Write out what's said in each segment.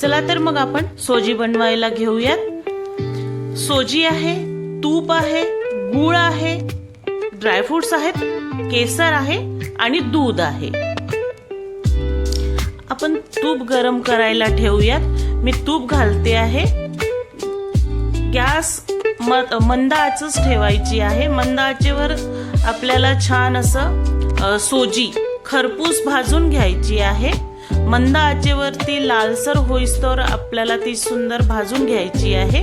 चला तर मग आपण सोजी बनवायला घेऊयात. सोजी आहे तूप आहे गुळ आहे ड्रायफ्रुट्स आहेत केसर आहे आणि दूध आहे. आपण तूप गरम करायला ठेवूयात. मी तूप घालते आहे. गॅस मंदाचच मंद आचच ठेवायची आहे. मंद आचेवर आपल्याला छान असं सोजी खरपूस भाजून घ्यायची आहे. मंद आचेवरती लालसर होईस्तोवर आपल्याला ती सुंदर भाजून घ्यायची आहे.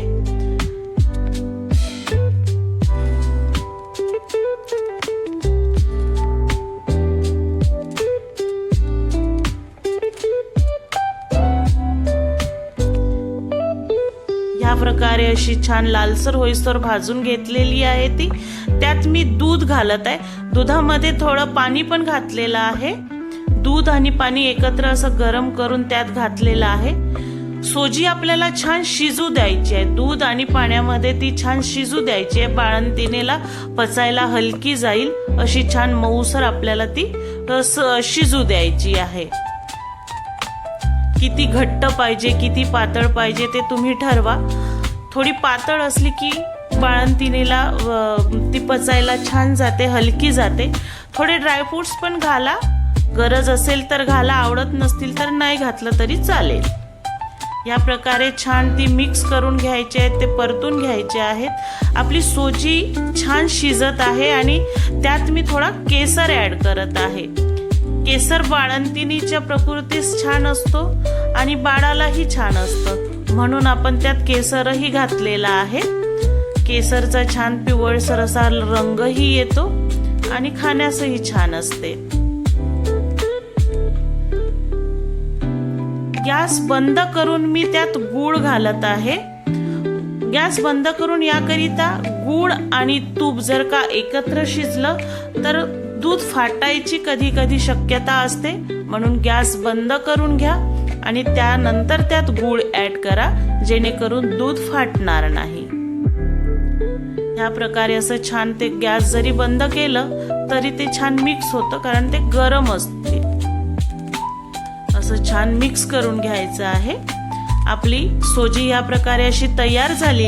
ह्या प्रकारे अशी छान लालसर होईस्तोवर भाजून घेतलेली आहे ती. त्यात मी दूध घालत आहे. दुधामध्ये थोडं पाणी पण घातलेलं आहे. दूध आणि पाणी एकत्र असं गरम करून त्यात घातलेलं आहे. सोजी आपल्याला छान शिजू द्यायची आहे. दूध आणि पाण्यामध्ये ती छान शिजू द्यायची आहे. बाळंतिनेला पचायला हलकी जाईल. अशी छान मऊसर आपल्याला ती स- शिजू द्यायची आहे. किती घट्ट पाहिजे किती पातळ पाहिजे ते तुम्ही ठरवा. थोडी पातळ असली की बाळंतिनेला ती पचायला छान जाते हलकी जाते. थोडे ड्रायफ्रुट्स पण घाला. गरज असेल तर घाला आवडत नसतील तर नाही घातलं तरी चालेल. या प्रकारे छान ती मिक्स करून घ्यायचे आहेत ते परतून घ्यायचे आहेत. आपली सोजी छान शिजत आहे आणि त्यात मी थोडा केसर ॲड करत आहे. केसर बाळंतिनीच्या प्रकृतीस छान असतो आणि बाळालाही छान असतं. म्हणून आपण त्यात केसरही घातलेला आहे. केसरचा छान पिवळसर असा रंगही येतो आणि खाण्यासही छान असते. गॅस बंद करून मी त्यात गूळ घालत आहे. गॅस बंद करून याकरिता गूळ आणि तूप जर का एकत्र शिजलं तर दूध फाटायची कधी कधी शक्यता असते. म्हणून गॅस बंद करून घ्या आणि त्यानंतर त्यात गूळ ऍड करा जेणेकरून दूध फाटणार नाही. ह्या प्रकारे असं छान ते गॅस जरी बंद केलं तरी ते छान मिक्स होतं कारण ते गरम असते. असं छान मिक्स करून घ्यायचं आहे. आपली सोजी या प्रकारे अशी तयार झालेली